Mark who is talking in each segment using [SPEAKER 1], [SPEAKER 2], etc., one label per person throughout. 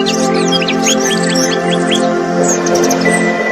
[SPEAKER 1] Thank you.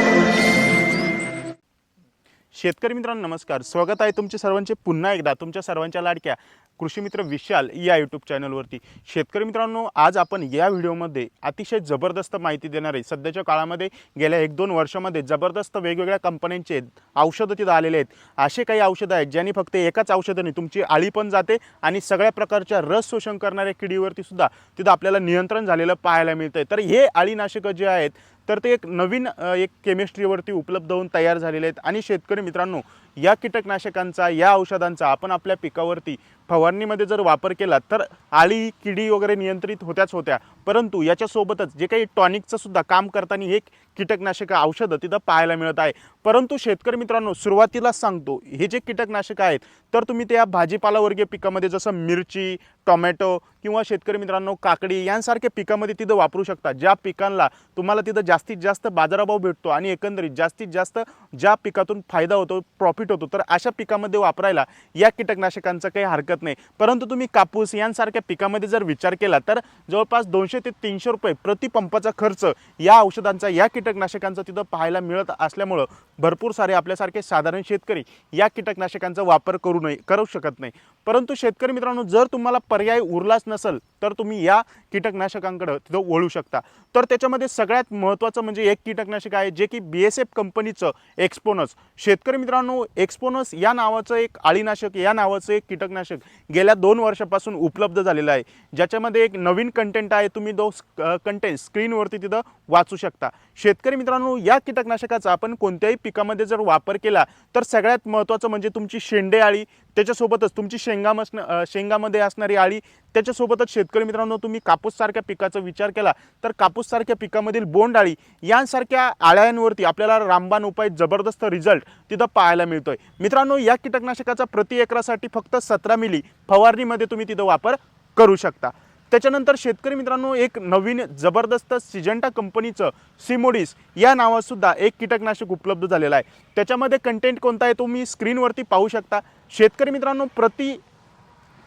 [SPEAKER 1] शेतकरी मित्रांनो नमस्कार. स्वागत आहे तुमचे सर्वांचे पुन्हा एकदा तुमच्या सर्वांच्या लाडक्या कृषी मित्र विशाल या यूट्यूब चॅनलवरती शेतकरी मित्रांनो आज आपण या व्हिडिओमध्ये अतिशय जबरदस्त माहिती देणार आहे. सध्याच्या काळामध्ये गेल्या एक दोन वर्षामध्ये जबरदस्त वेगवेगळ्या कंपन्यांचे औषधं तिथं आलेले आहेत. असे काही औषधं आहेत ज्यांनी फक्त एकाच औषधाने तुमची आळी पण जाते आणि सगळ्या प्रकारच्या रस शोषण करणाऱ्या किडीवरती सुद्धा तिथं आपल्याला नियंत्रण झालेलं पाहायला मिळतंय. तर हे अळीनाशकं जे आहेत तर ते एक नवीन एक केमिस्ट्रीवरती उपलब्ध होऊन तयार झालेले आहेत. आणि शेतकरी मित्रांनो या कीटकनाशकांचा या औषधांचा आपण आपल्या पिकावरती फवारणीमध्ये जर वापर केला तर आळी किडी वगैरे नियंत्रित होत्याच होत्या. परंतु याच्यासोबतच जे काही टॉनिकचं सुद्धा काम करताना हे कीटकनाशक औषधं तिथं पाहायला मिळत आहे. परंतु शेतकरी मित्रांनो सुरुवातीला सांगतो हे जे कीटकनाशकं आहेत तर तुम्ही त्या भाजीपालावर्गीय पिकामध्ये जसं मिरची टोमॅटो किंवा शेतकरी मित्रांनो काकडी यांसारख्या पिकामध्ये तिथं वापरू शकता. ज्या पिकांना तुम्हाला तिथं जास्तीत जास्त बाजारभाव भेटतो आणि एकंदरीत जास्तीत जास्त ज्या पिकातून फायदा होतो प्रॉफिट होतो तर अशा पिकामध्ये वापरायला या कीटकनाशकांचं काही हरकत नाही. परंतु तुम्ही कापूस यांसारख्या पिकामध्ये जर विचार केला तर जवळपास दोनशे ते तीनशे रुपये प्रतिपंपाचा खर्च या औषधांचा या कीटकनाशकांचा तिथं पाहायला मिळत असल्यामुळं भरपूर सारे आपल्यासारखे साधारण शेतकरी या कीटकनाशकांचा वापर करू नये करू शकत नाही. परंतु शेतकरी मित्रांनो जर तुम्हाला पर्याय उरलाच नसेल तर तुम्ही या कीटकनाशकांकडं तिथं वळू शकता. तर त्याच्यामध्ये सगळ्यात महत्त्वाचं म्हणजे एक कीटकनाशक आहे जे की बी एस एफ कंपनीचं एक्सपोनस शेतकरी मित्रांनो एक्सपोनस या नावाचं एक अळीनाशक या नावाचं एक कीटकनाशक गेल्या दोन वर्षापासून उपलब्ध झालेलं आहे. ज्याच्यामध्ये एक नवीन कंटेंट आहे तुम्ही तो कंटेंट स्क्रीनवरती तिथं वाचू शकता. शेतकरी मित्रांनो या कीटकनाशकाचा आपण कोणत्याही पिकामध्ये जर वापर केला तर सगळ्यात महत्त्वाचं म्हणजे तुमची शेंडे आळी त्याच्यासोबतच तुमची शेंगामस शेंगामध्ये असणारी आळी त्याच्यासोबतच शेतकरी मित्रांनो तुम्ही कापूससारख्या पिकाचा विचार केला तर कापूससारख्या पिकामधील बोंडाळी यांसारख्या आळ्यांवरती आपल्याला रामबाण उपाय जबरदस्त रिझल्ट तिथं पाहायला मिळतोय. मित्रांनो या कीटकनाशकाचा प्रति एकरासाठी फक्त सतरा मिली फवारणीमध्ये तुम्ही तिथं वापर करू शकता. त्याच्यानंतर शेतकरी मित्रांनो एक नवीन जबरदस्त सिजंटा कंपनीचं सिमोडिस या नावासुद्धा एक कीटकनाशक उपलब्ध झालेलं आहे. त्याच्यामध्ये कंटेंट कोणता आहे तो मी स्क्रीनवरती पाहू शकता. शेतकरी मित्रांनो प्रति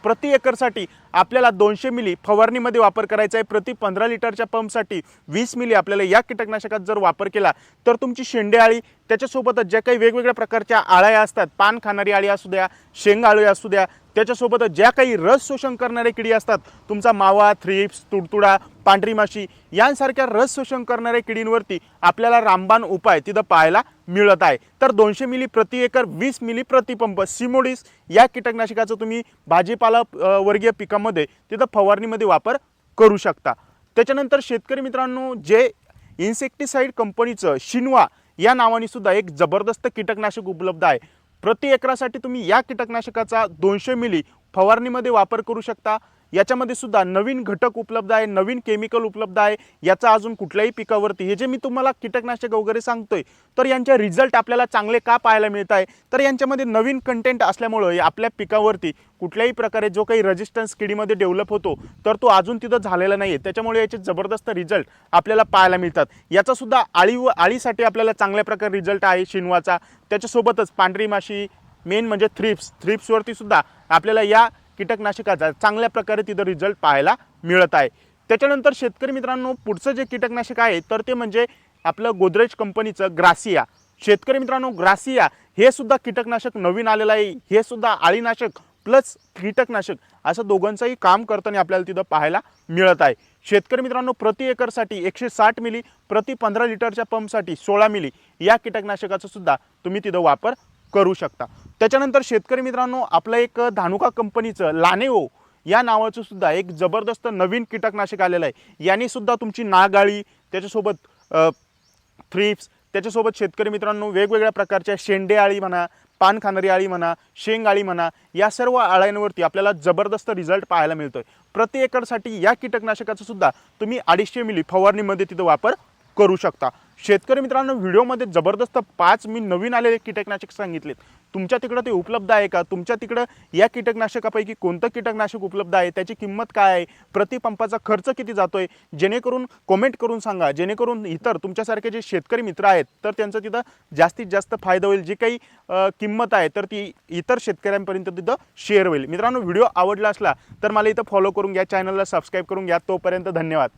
[SPEAKER 1] प्रति एकरसाठी आपल्याला दोनशे मिली फवारणीमध्ये वापर करायचा आहे. प्रति पंधरा लिटरच्या पंपसाठी वीस मिली आपल्याला या कीटकनाशकात जर वापर केला तर तुमची शेंडे आळी त्याच्यासोबतच ज्या काही वेगवेगळ्या प्रकारच्या आळ्या असतात पान खाणारी आळी असू द्या शेंग आळी असू द्या त्याच्यासोबतच ज्या काही रस शोषण करणाऱ्या किडी असतात तुमचा मावा थ्रिप्स तुडतुडा पांढरी माशी यांसारख्या रस शोषण करणाऱ्या किडींवरती आपल्याला रामबाण उपाय तिथं पाहायला मिळत आहे. तर दोनशे मिली प्रति एकर वीस मिली प्रतिपंप सिमोडिस या कीटकनाशकाचं तुम्ही भाजीपाला वर्गीय पिका पिकामध्ये तिथं फवारणीमध्ये वापर करू शकता. त्याच्यानंतर शेतकरी मित्रांनो जे इन्सेक्टिसाईड कंपनीचं शिनवा या नावाने सुद्धा एक जबरदस्त कीटकनाशक उपलब्ध आहे. प्रति एकरासाठी तुम्ही या कीटकनाशकाचा दोनशे मिली फवारणीमध्ये वापर करू शकता. याच्यामध्ये सुद्धा नवीन घटक उपलब्ध आहे नवीन केमिकल उपलब्ध आहे. याचा अजून कुठल्याही पिकावरती हे जे मी तुम्हाला कीटकनाशक वगैरे सांगतोय तर यांचे रिझल्ट आपल्याला चांगले का पाहायला मिळत आहे? तर यांच्यामध्ये नवीन कंटेंट असल्यामुळं आपल्या पिकावरती कुठल्याही प्रकारे जो काही रेजिस्टन्स किडीमध्ये डेव्हलप होतो तर तो अजून तिथं झालेला नाही आहे त्याच्यामुळे याचे जबरदस्त रिझल्ट आपल्याला पाहायला मिळतात. याचासुद्धा आळी व आळीसाठी आपल्याला चांगल्या प्रकारे रिझल्ट आहे शिनवाचा त्याच्यासोबतच पांढरी माशी मेन म्हणजे थ्रिप्स थ्रिप्सवरती सुद्धा आपल्याला या कीटकनाशकाचा चांगल्या प्रकारे तिथं रिझल्ट पाहायला मिळत आहे. त्याच्यानंतर शेतकरी मित्रांनो पुढचं जे कीटकनाशक आहे तर ते म्हणजे आपलं गोदरेज कंपनीचं ग्रासिया. शेतकरी मित्रांनो ग्रासिया हे सुद्धा कीटकनाशक नवीन आलेलं आहे. हे सुद्धा आळीनाशक प्लस कीटकनाशक असं दोघांचंही काम करताना आपल्याला तिथं पाहायला मिळत आहे. शेतकरी मित्रांनो प्रति एकरसाठी एकशे साठ मिली प्रति पंधरा लिटरच्या पंपसाठी सोळा मिली या कीटकनाशकाचा सुद्धा तुम्ही तिथं वापर करू शकता. त्याच्यानंतर शेतकरी मित्रांनो आपलं एक धानुका कंपनीचं लानेओ या नावाचं सुद्धा एक जबरदस्त नवीन कीटकनाशक आलेलं आहे. याने सुद्धा तुमची नागाळी त्याच्यासोबत थ्रिप्स त्याच्यासोबत शेतकरी मित्रांनो वेगवेगळ्या प्रकारच्या शेंडे आळी म्हणा पान खाणारी आळी म्हणा शेंग आळी म्हणा या सर्व आळ्यांवरती आपल्याला जबरदस्त रिझल्ट पाहायला मिळतोय. प्रति एकरसाठी या कीटकनाशकाचा सुद्धा तुम्ही अडीचशे मिली फवारणीमध्ये तिथं वापर करू शकता. शेतकरी मित्रांनो व्हिडिओमध्ये जबरदस्त पाच मी नवीन आलेले कीटकनाशक सांगितलेत. तुमच्या तिकडं ते उपलब्ध आहे का? तुमच्या तिकडं या कीटकनाशकापैकी कोणतं कीटकनाशक उपलब्ध आहे? त्याची किंमत काय आहे? प्रतिपंपाचा खर्च किती जातो आहे जेणेकरून कॉमेंट करून सांगा. जेणेकरून इतर तुमच्यासारखे जे शेतकरी मित्र आहेत तर त्यांचं तिथं जास्तीत जास्त फायदा होईल. जी काही किंमत आहे तर ती इतर शेतकऱ्यांपर्यंत तिथं शेअर होईल. मित्रांनो व्हिडिओ आवडला असला तर मला इथं फॉलो करून घ्या चॅनलला सबस्क्राईब करून घ्या. तोपर्यंत धन्यवाद.